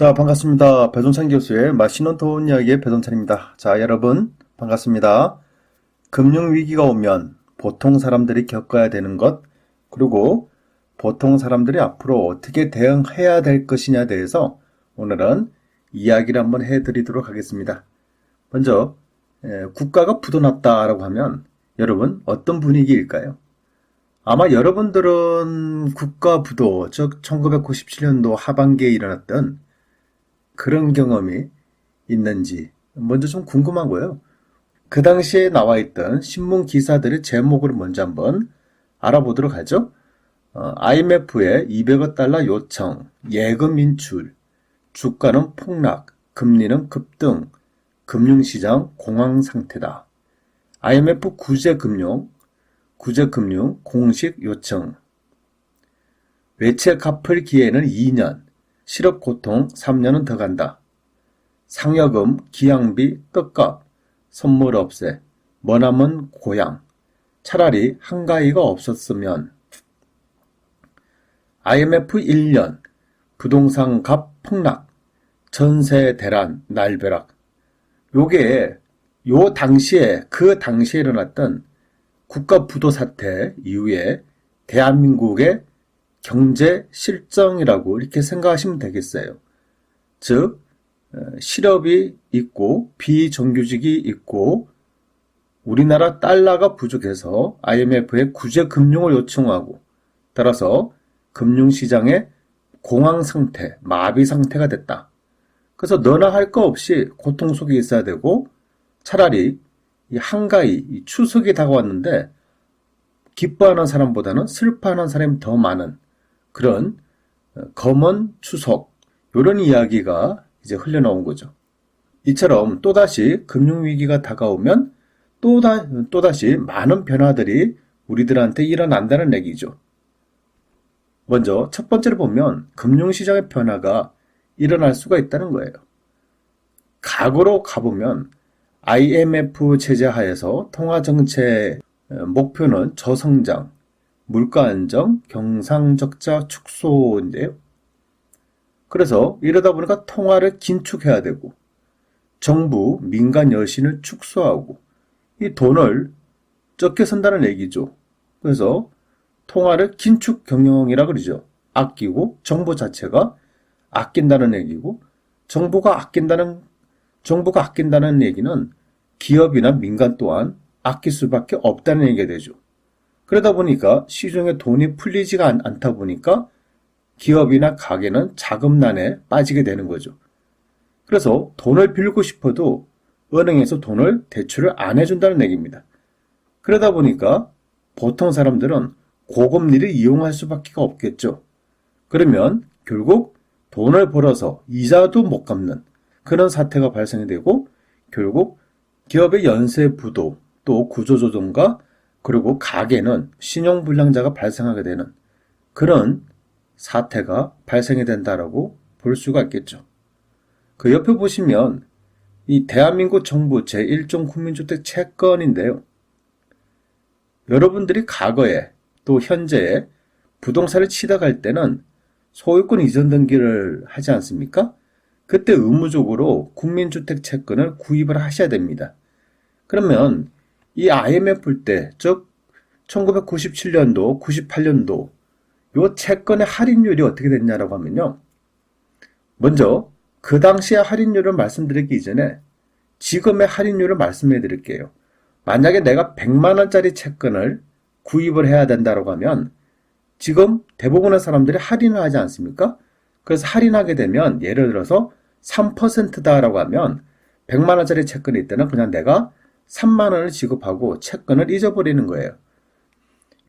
자, 반갑습니다. 배동찬 교수의 맛있는 돈 이야기의 배동찬입니다. 자, 여러분, 반갑습니다. 금융위기가 오면 보통 사람들이 겪어야 되는 것, 그리고 보통 사람들이 앞으로 어떻게 대응해야 될 것이냐에 대해서 오늘은 이야기를 한번 해드리도록 하겠습니다. 먼저, 에, 국가가 부도났다라고 하면 여러분, 어떤 분위기일까요? 아마 여러분들은 국가 부도, 즉 1997년도 하반기에 일어났던 그런 경험이 있는지 먼저 좀 궁금하고요. 그 당시에 나와 있던 신문 기사들의 제목을 먼저 한번 알아보도록 하죠. 어, IMF의 200억 달러 요청, 예금 인출, 주가는 폭락, 금리는 급등, 금융시장 공황 상태다. IMF 구제금융, 구제금융 공식 요청. 외채 갚을 기회는 2년, 실업 고통 3년은 더 간다. 상여금, 기양비, 떡값, 선물 없애, 머나먼 고향. 차라리 한가위가 없었으면. IMF 1년, 부동산 값 폭락, 전세 대란, 날벼락. 요게 요 당시에 그 당시에 일어났던 국가 부도 사태 이후에 대한민국의 경제 실정이라고 이렇게 생각하시면 되겠어요. 즉 어, 실업이 있고 비정규직이 있고 우리나라 달러가 부족해서 IMF에 구제 금융을 요청하고 따라서 금융시장의 공황 상태, 마비 상태가 됐다. 그래서 너나 할 거 없이 고통 속에 있어야 되고 차라리 이 한가위, 이 추석이 다가왔는데 기뻐하는 사람보다는 슬퍼하는 사람이 더 많은 그런 어, 검은 추석 이런 이야기가 이제 흘러나온 거죠. 이처럼 또다시 금융위기가 다가오면 또다, 또다시 많은 변화들이 우리들한테 일어난다는 얘기죠. 먼저 첫 번째로 보면 금융시장의 변화가 일어날 수가 있다는 거예요. 과거로 가보면 IMF 체제 하에서 통화정책 목표는 저성장, 물가 안정, 경상적자 축소인데요. 그래서 이러다 보니까 통화를 긴축해야 되고 정부, 민간 여신을 축소하고 이 돈을 적게 쓴다는 얘기죠. 그래서 통화를 긴축 경영이라 그러죠. 아끼고 정부 자체가 아낀다는 얘기고 정부가 아낀다는 정부가 아낀다는 얘기는 기업이나 민간 또한 아낄 수밖에 없다는 얘기가 되죠. 그러다 보니까 시중에 돈이 풀리지가 않, 않다 보니까 기업이나 가게는 자금난에 빠지게 되는 거죠. 그래서 돈을 빌고 싶어도 은행에서 돈을 대출을 안 해준다는 얘기입니다. 그러다 보니까 보통 사람들은 고금리를 이용할 수밖에 없겠죠. 그러면 결국 돈을 벌어서 이자도 못 갚는 그런 사태가 발생이 되고 결국 기업의 연쇄 부도 또 구조조정과 그리고 가게는 신용불량자가 발생하게 되는 그런 사태가 발생이 된다라고 볼 수가 있겠죠. 그 옆에 보시면 이 대한민국 정부 제1종 국민주택 채권인데요. 여러분들이 과거에 또 현재에 부동산을 갈 때는 소유권 이전 등기를 하지 않습니까? 그때 의무적으로 국민주택 채권을 구입을 하셔야 됩니다. 그러면 이 IMF 때, 즉 1997년도, 98년도 요 채권의 할인율이 어떻게 됐냐라고 하면요. 먼저 그 당시의 할인율을 말씀드리기 이전에 지금의 할인율을 말씀해 드릴게요. 만약에 내가 100만 원짜리 채권을 구입을 해야 된다고 하면 지금 대부분의 사람들이 할인을 하지 않습니까? 그래서 할인하게 되면 예를 들어서 3%다라고 하면 100만 원짜리 채권이 있다면 그냥 내가 3만 원을 지급하고 채권을 잊어버리는 거예요.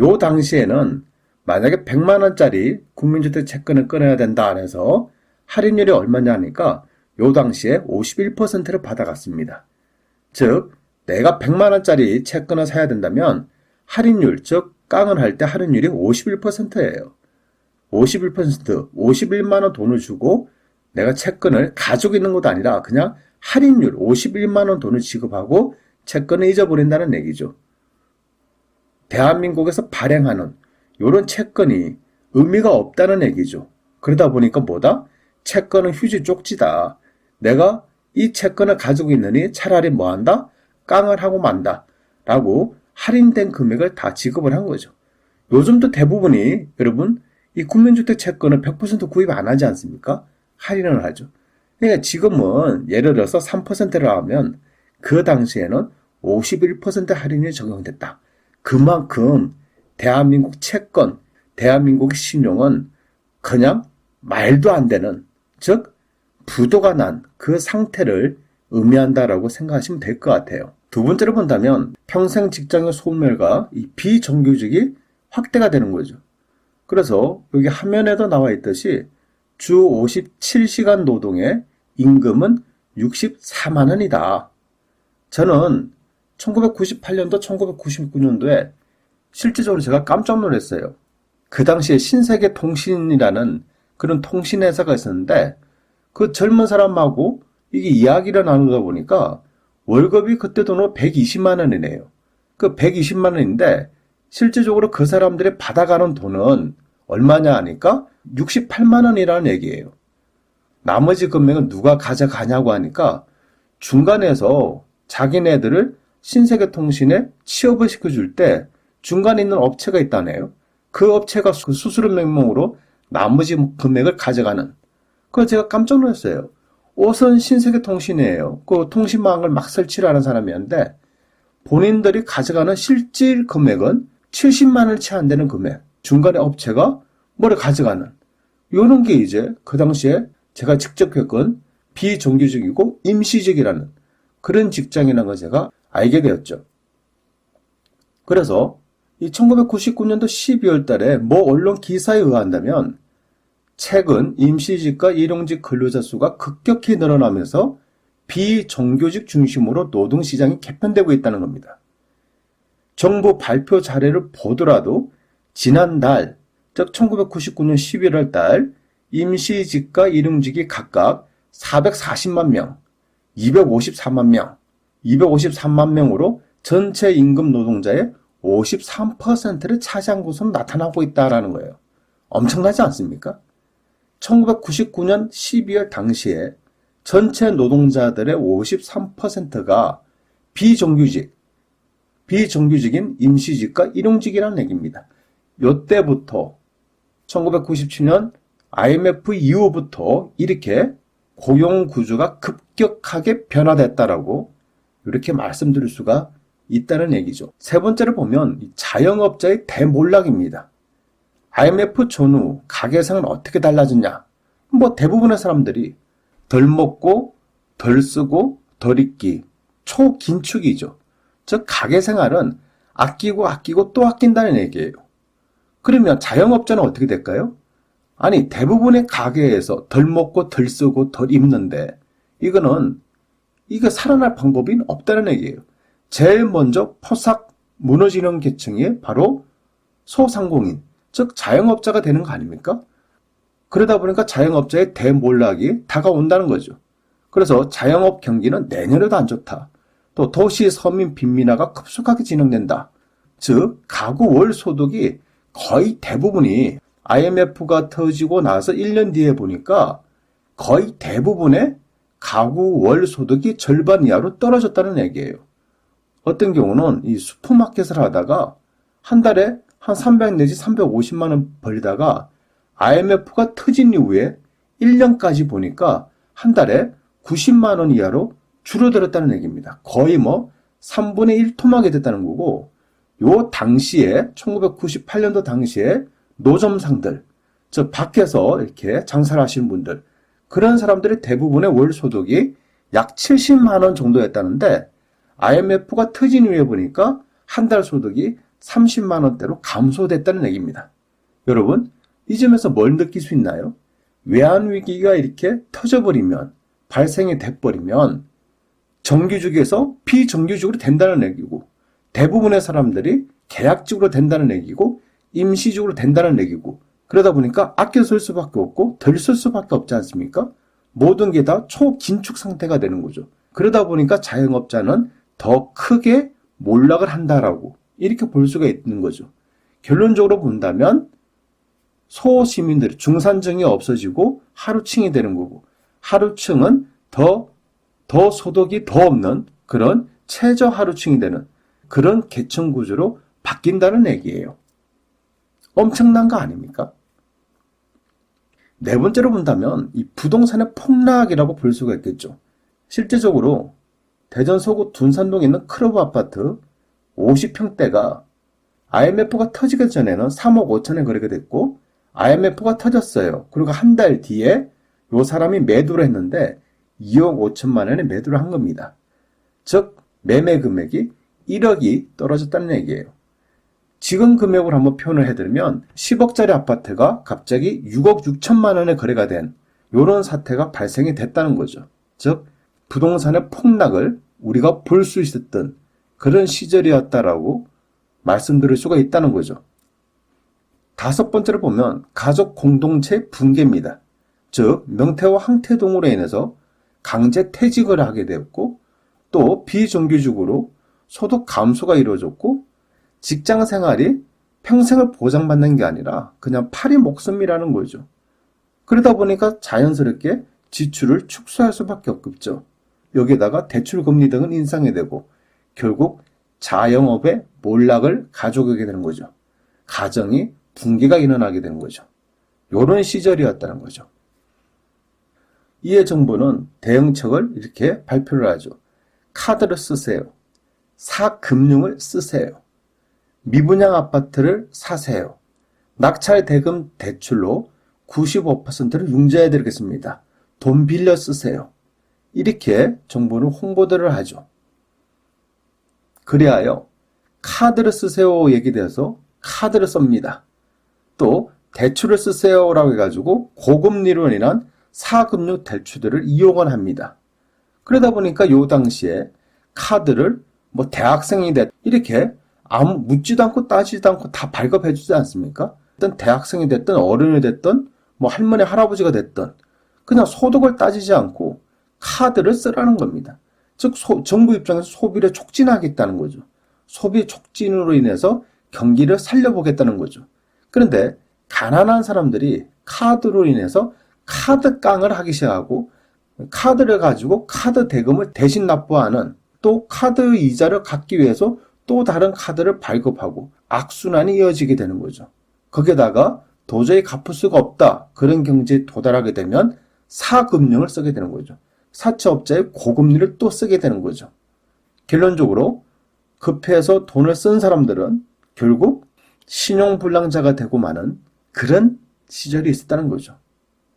요 당시에는 만약에 100만 원짜리 국민주택 채권을 끊어야 된다 해서 할인율이 얼마냐 하니까 요 당시에 51%를 받아갔습니다. 즉 내가 100만 원짜리 채권을 사야 된다면 할인율 즉 깡을 할때 할인율이 51%예요. 51%, 51만 원 돈을 주고 내가 채권을 가지고 있는 것도 아니라 그냥 할인율 51만 원 돈을 지급하고 채권을 잊어버린다는 얘기죠. 대한민국에서 발행하는 이런 채권이 의미가 없다는 얘기죠. 그러다 보니까 뭐다? 채권은 휴지 쪽지다. 내가 이 채권을 가지고 있느니 차라리 뭐 한다? 깡을 하고 만다. 라고 할인된 금액을 다 지급을 한 거죠. 요즘도 대부분이 여러분 이 국민주택 채권을 100% 구입 안 하지 않습니까? 할인을 하죠. 그러니까 지금은 예를 들어서 3%를 하면 그 당시에는 51% 할인이 적용됐다. 그만큼 대한민국 채권, 대한민국의 신용은 그냥 말도 안 되는, 즉, 부도가 난 그 상태를 의미한다라고 생각하시면 될 것 같아요. 두 번째로 본다면 평생 직장의 소멸과 이 비정규직이 확대가 되는 거죠. 그래서 여기 화면에도 나와 있듯이 주 57시간 노동의 임금은 64만 원이다. 저는 1998년도, 1999년도에 실질적으로 제가 깜짝 놀랐어요. 그 당시에 신세계 통신이라는 그런 통신회사가 있었는데 그 젊은 사람하고 이게 이야기를 나누다 보니까 월급이 그때 돈으로 120만 원이네요. 그 120만 원인데 실질적으로 그 사람들이 받아가는 돈은 얼마냐 하니까 68만 원이라는 얘기예요. 나머지 금액은 누가 가져가냐고 하니까 중간에서 자기네들을 신세계통신에 취업을 시켜줄 때 중간에 있는 업체가 있다네요. 그 업체가 그 수수료 명목으로 나머지 금액을 가져가는. 그걸 제가 깜짝 놀랐어요. 옷은 신세계통신이에요. 그 통신망을 막 설치를 하는 사람이었는데 본인들이 가져가는 실질 금액은 70만 원을 채 안 되는 금액. 중간에 업체가 뭐를 가져가는. 요런 게 이제 그 당시에 제가 직접 겪은 비정규직이고 임시직이라는 그런 직장이라는 걸 제가 알게 되었죠. 그래서 이 1999년도 12월 달에 뭐 언론 기사에 의한다면 최근 임시직과 일용직 근로자 수가 급격히 늘어나면서 비정규직 중심으로 노동시장이 개편되고 있다는 겁니다. 정부 발표 자료를 보더라도 지난달, 즉 1999년 11월 달 임시직과 일용직이 각각 440만 명, 254만 명, 253만 명으로 전체 임금 노동자의 53%를 차지한 것으로 나타나고 있다라는 거예요. 엄청나지 않습니까? 1999년 12월 당시에 전체 노동자들의 53%가 비정규직, 비정규직인 임시직과 일용직이라는 얘기입니다. 요때부터 1997년 IMF 이후부터 이렇게 고용 구조가 급 격하게 변화됐다라고 이렇게 말씀드릴 수가 있다는 얘기죠. 세 번째로 보면 자영업자의 대몰락입니다. IMF 전후 가계상은 어떻게 달라졌냐? 뭐 대부분의 사람들이 덜 먹고 덜 쓰고 덜 입기 초긴축이죠. 즉 가계 생활은 아끼고 아끼고 또 아낀다는 얘기예요. 그러면 자영업자는 어떻게 될까요? 아니 대부분의 가게에서 덜 먹고 덜 쓰고 덜 입는데 이거는 이거 살아날 방법이 없다는 얘기예요. 제일 먼저 포삭 무너지는 계층이 바로 소상공인, 즉 자영업자가 되는 거 아닙니까? 그러다 보니까 자영업자의 대몰락이 다가온다는 거죠. 그래서 자영업 경기는 내년에도 안 좋다. 또 도시 서민 빈민화가 급속하게 진행된다. 즉 가구 월 소득이 거의 대부분이 IMF가 터지고 나서 1년 뒤에 보니까 거의 대부분의 가구 월 소득이 절반 이하로 떨어졌다는 얘기예요. 어떤 경우는 이 슈퍼마켓을 하다가 한 달에 한 300 내지 350만 원 벌다가 IMF가 터진 이후에 1년까지 보니까 한 달에 90만 원 이하로 줄어들었다는 얘기입니다. 거의 뭐 3분의 1 토막이 됐다는 거고 요 당시에 1998년도 당시에 노점상들 즉 밖에서 이렇게 장사를 하시는 분들 그런 사람들의 대부분의 월 소득이 약 70만 원 정도였다는데 IMF가 터진 후에 보니까 한 달 소득이 30만 원대로 감소됐다는 얘기입니다. 여러분, 이 점에서 뭘 느낄 수 있나요? 외환 위기가 이렇게 터져버리면 발생이 돼버리면 정규직에서 비정규직으로 된다는 얘기고 대부분의 사람들이 계약직으로 된다는 얘기고 임시직으로 된다는 얘기고 그러다 보니까 아껴 쓸 수밖에 없고 덜 쓸 수밖에 없지 않습니까? 모든 게 다 초긴축 상태가 되는 거죠. 그러다 보니까 자영업자는 더 크게 몰락을 한다라고 이렇게 볼 수가 있는 거죠. 결론적으로 본다면 소시민들이 중산층이 없어지고 하루층이 되는 거고 하루층은 더, 더 소득이 더 없는 그런 최저 하루층이 되는 그런 계층 구조로 바뀐다는 얘기예요. 엄청난 거 아닙니까? 네 번째로 본다면 이 부동산의 폭락이라고 볼 수가 있겠죠. 실제적으로 대전 서구 둔산동에 있는 클럽 아파트 50평대가 IMF가 터지기 전에는 3억 5천에 거래가 됐고 IMF가 터졌어요. 그리고 한 달 뒤에 요 사람이 매도를 했는데 2억 5천만 원에 매도를 한 겁니다. 즉 매매 금액이 1억이 떨어졌다는 얘기예요. 지금 금액을 한번 표현을 해드리면 10억짜리 아파트가 갑자기 6억 6천만 원에 거래가 된 이런 사태가 발생이 됐다는 거죠. 즉 부동산의 폭락을 우리가 볼 수 있었던 그런 시절이었다라고 말씀드릴 수가 있다는 거죠. 다섯 번째로 보면 가족 공동체 붕괴입니다. 즉 명태와 항태동으로 인해서 강제 퇴직을 하게 되었고 또 비정규직으로 소득 감소가 이루어졌고 직장 생활이 평생을 보장받는 게 아니라 그냥 파리 목숨이라는 거죠. 그러다 보니까 자연스럽게 지출을 축소할 수밖에 없겠죠. 여기에다가 대출 금리 등은 인상이 되고 결국 자영업의 몰락을 가져가게 되는 거죠. 가정이 붕괴가 일어나게 되는 거죠. 이런 시절이었다는 거죠. 이에 정부는 대응책을 이렇게 발표를 하죠. 카드를 쓰세요. 사금융을 쓰세요. 미분양 아파트를 사세요. 낙찰 대금 대출로 95%를 융자해 드리겠습니다. 돈 빌려 쓰세요. 이렇게 정부는 홍보들을 하죠. 그리하여 카드를 쓰세요 얘기돼서 카드를 씁니다. 또 대출을 쓰세요라고 해가지고 고금리로 인한 사금융 대출들을 이용을 합니다. 그러다 보니까 요 당시에 카드를 뭐 대학생이 됐 이렇게 아무 묻지도 않고 따지지도 않고 다 발급해 주지 않습니까? 어떤 대학생이 됐든 어른이 됐든 뭐 할머니 할아버지가 됐든 그냥 소득을 따지지 않고 카드를 쓰라는 겁니다. 즉 소, 정부 입장에서 소비를 촉진하겠다는 거죠. 소비 촉진으로 인해서 경기를 살려보겠다는 거죠. 그런데 가난한 사람들이 카드로 인해서 카드 깡을 하기 시작하고 카드를 가지고 카드 대금을 대신 납부하는 또 카드 이자를 갚기 위해서 또 다른 카드를 발급하고 악순환이 이어지게 되는 거죠. 거기에다가 도저히 갚을 수가 없다. 그런 경지에 도달하게 되면 사금융을 쓰게 되는 거죠. 사채업자의 고금리를 또 쓰게 되는 거죠. 결론적으로 급해서 돈을 쓴 사람들은 결국 신용불량자가 되고 마는 그런 시절이 있었다는 거죠.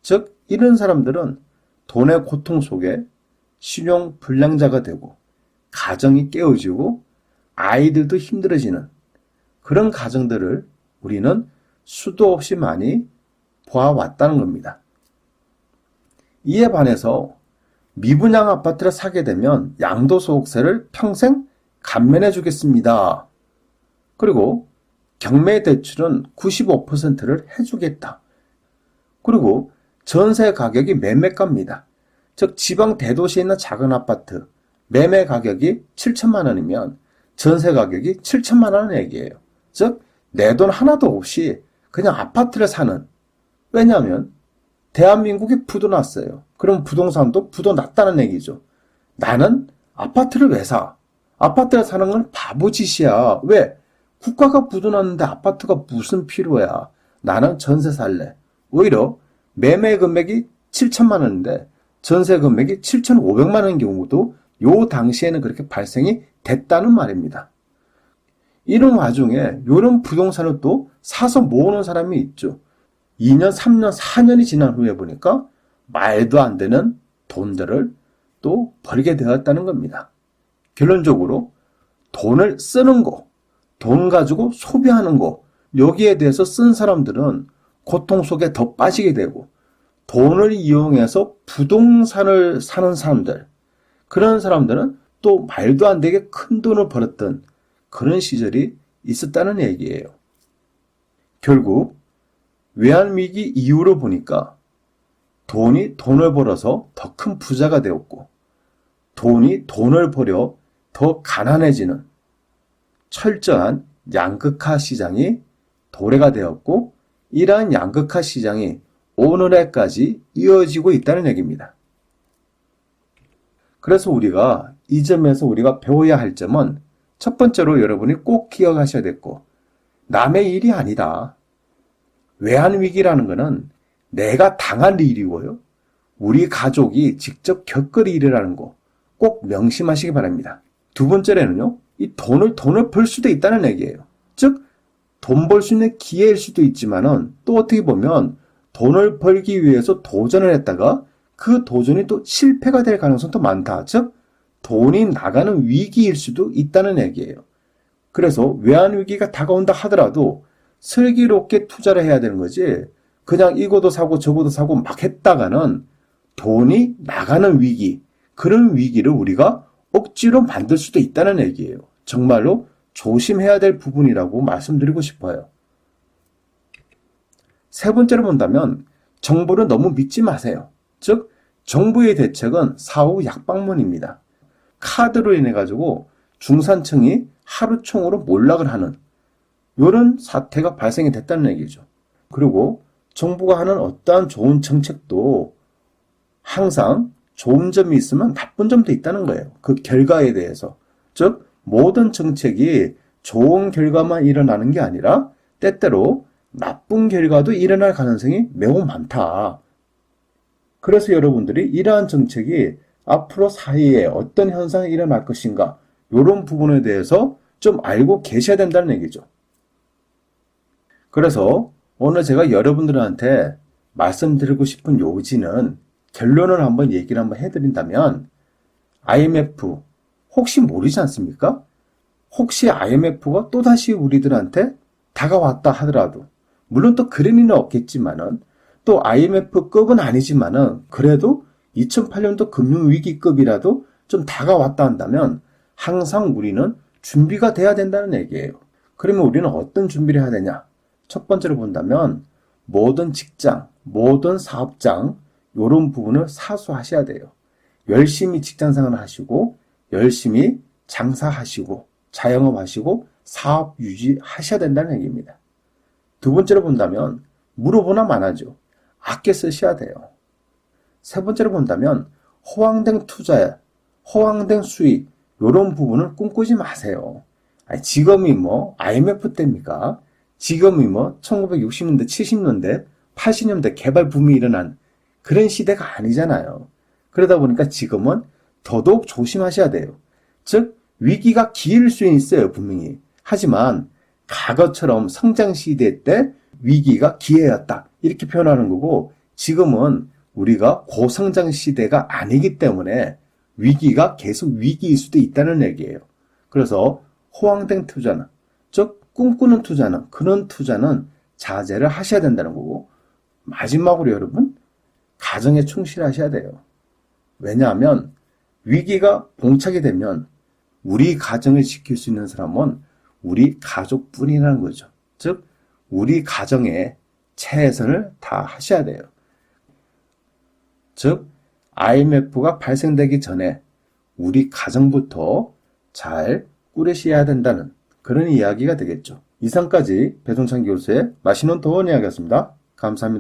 즉, 이런 사람들은 돈의 고통 속에 신용불량자가 되고 가정이 깨어지고 아이들도 힘들어지는 그런 가정들을 우리는 수도 없이 많이 보아왔다는 겁니다. 이에 반해서 미분양 아파트를 사게 되면 양도소득세를 평생 감면해 주겠습니다. 그리고 경매 대출은 95%를 해주겠다. 그리고 전세 가격이 매매가입니다. 즉 지방 대도시에 있는 작은 아파트 매매 가격이 7천만 원이면 전세 가격이 7천만 원 얘기예요. 즉 내 돈 하나도 없이 그냥 아파트를 사는 왜냐하면 대한민국이 부도 났어요. 그럼 부동산도 부도 났다는 얘기죠. 나는 아파트를 왜 사? 아파트를 사는 건 바보짓이야. 왜? 국가가 부도 났는데 아파트가 무슨 필요야? 나는 전세 살래. 오히려 매매 금액이 7천만 원인데 전세 금액이 7,500만 원인 경우도 요 당시에는 그렇게 발생이 됐다는 말입니다. 이런 와중에 이런 부동산을 또 사서 모으는 사람이 있죠. 2년, 3년, 4년이 지난 후에 보니까 말도 안 되는 돈들을 또 벌게 되었다는 겁니다. 결론적으로 돈을 쓰는 거, 돈 가지고 소비하는 거, 여기에 대해서 쓴 사람들은 고통 속에 더 빠지게 되고 돈을 이용해서 부동산을 사는 사람들, 그런 사람들은 또 말도 안 되게 큰 돈을 벌었던 그런 시절이 있었다는 얘기예요. 결국 외환위기 이후로 보니까 돈이 돈을 벌어서 더 큰 부자가 되었고 돈이 돈을 벌여 더 가난해지는 철저한 양극화 시장이 도래가 되었고 이러한 양극화 시장이 오늘날까지 이어지고 있다는 얘기입니다. 그래서 우리가 이 점에서 우리가 배워야 할 점은 첫 번째로 여러분이 꼭 기억하셔야 됐고 남의 일이 아니다. 외환 위기라는 것은 내가 당한 일이고요. 우리 가족이 직접 겪을 일이라는 거 꼭 명심하시기 바랍니다. 두 번째로는요. 이 돈을 돈을 벌 수도 있다는 얘기예요. 즉 돈 벌 수 있는 기회일 수도 있지만은 또 어떻게 보면 돈을 벌기 위해서 도전을 했다가 그 도전이 또 실패가 될 가능성도 많다. 즉 돈이 나가는 위기일 수도 있다는 얘기예요. 그래서 외환 위기가 다가온다 하더라도 슬기롭게 투자를 해야 되는 거지. 그냥 이거도 사고 저거도 사고 막 했다가는 돈이 나가는 위기, 그런 위기를 우리가 억지로 만들 수도 있다는 얘기예요. 정말로 조심해야 될 부분이라고 말씀드리고 싶어요. 세 번째로 본다면 정부를 너무 믿지 마세요. 즉, 정부의 대책은 사후 약방문입니다. 카드로 인해 가지고 중산층이 하루총으로 몰락을 하는 이런 사태가 발생이 됐다는 얘기죠. 그리고 정부가 하는 어떠한 좋은 정책도 항상 좋은 점이 있으면 나쁜 점도 있다는 거예요. 그 결과에 대해서. 즉, 모든 정책이 좋은 결과만 일어나는 게 아니라 때때로 나쁜 결과도 일어날 가능성이 매우 많다. 그래서 여러분들이 이러한 정책이 앞으로 사이에 어떤 현상이 일어날 것인가, 이런 부분에 대해서 좀 알고 계셔야 된다는 얘기죠. 그래서 오늘 제가 여러분들한테 말씀드리고 싶은 요지는 결론을 한번 얘기를 한번 해드린다면 IMF 혹시 모르지 않습니까? 혹시 IMF가 또다시 우리들한테 다가왔다 하더라도 물론 또 그런 일은 없겠지만은 또 IMF급은 아니지만은 그래도 2008년도 금융위기급이라도 좀 다가왔다 한다면 항상 우리는 준비가 돼야 된다는 얘기예요. 그러면 우리는 어떤 준비를 해야 되냐? 첫 번째로 본다면 모든 직장, 모든 사업장 이런 부분을 사수하셔야 돼요. 열심히 직장생활 하시고 열심히 장사하시고 자영업 하시고 사업 유지하셔야 된다는 얘기입니다. 두 번째로 본다면 물어보나 마나죠. 아껴 쓰셔야 돼요. 세 번째로 본다면 호황된 투자, 호황된 수익 이런 부분을 꿈꾸지 마세요. 아니, 지금이 뭐 IMF 때입니까? 지금이 뭐 1960년대, 70년대, 80년대 개발 붐이 일어난 그런 시대가 아니잖아요. 그러다 보니까 지금은 더더욱 조심하셔야 돼요. 즉 위기가 기일 수 있어요, 분명히. 하지만 과거처럼 성장 시대 때 위기가 기회였다. 이렇게 표현하는 거고 지금은 우리가 고성장 시대가 아니기 때문에 위기가 계속 위기일 수도 있다는 얘기예요. 그래서 호황된 투자는 즉 꿈꾸는 투자는 그런 투자는 자제를 하셔야 된다는 거고 마지막으로 여러분 가정에 충실하셔야 돼요. 왜냐하면 위기가 봉착이 되면 우리 가정을 지킬 수 있는 사람은 우리 가족뿐이라는 거죠. 즉 우리 가정에 최선을 다 하셔야 돼요. 즉 IMF가 발생되기 전에 우리 가정부터 잘 꾸리셔야 된다는 그런 이야기가 되겠죠. 이상까지 배종찬 교수의 맛있는 도원 이야기였습니다. 감사합니다.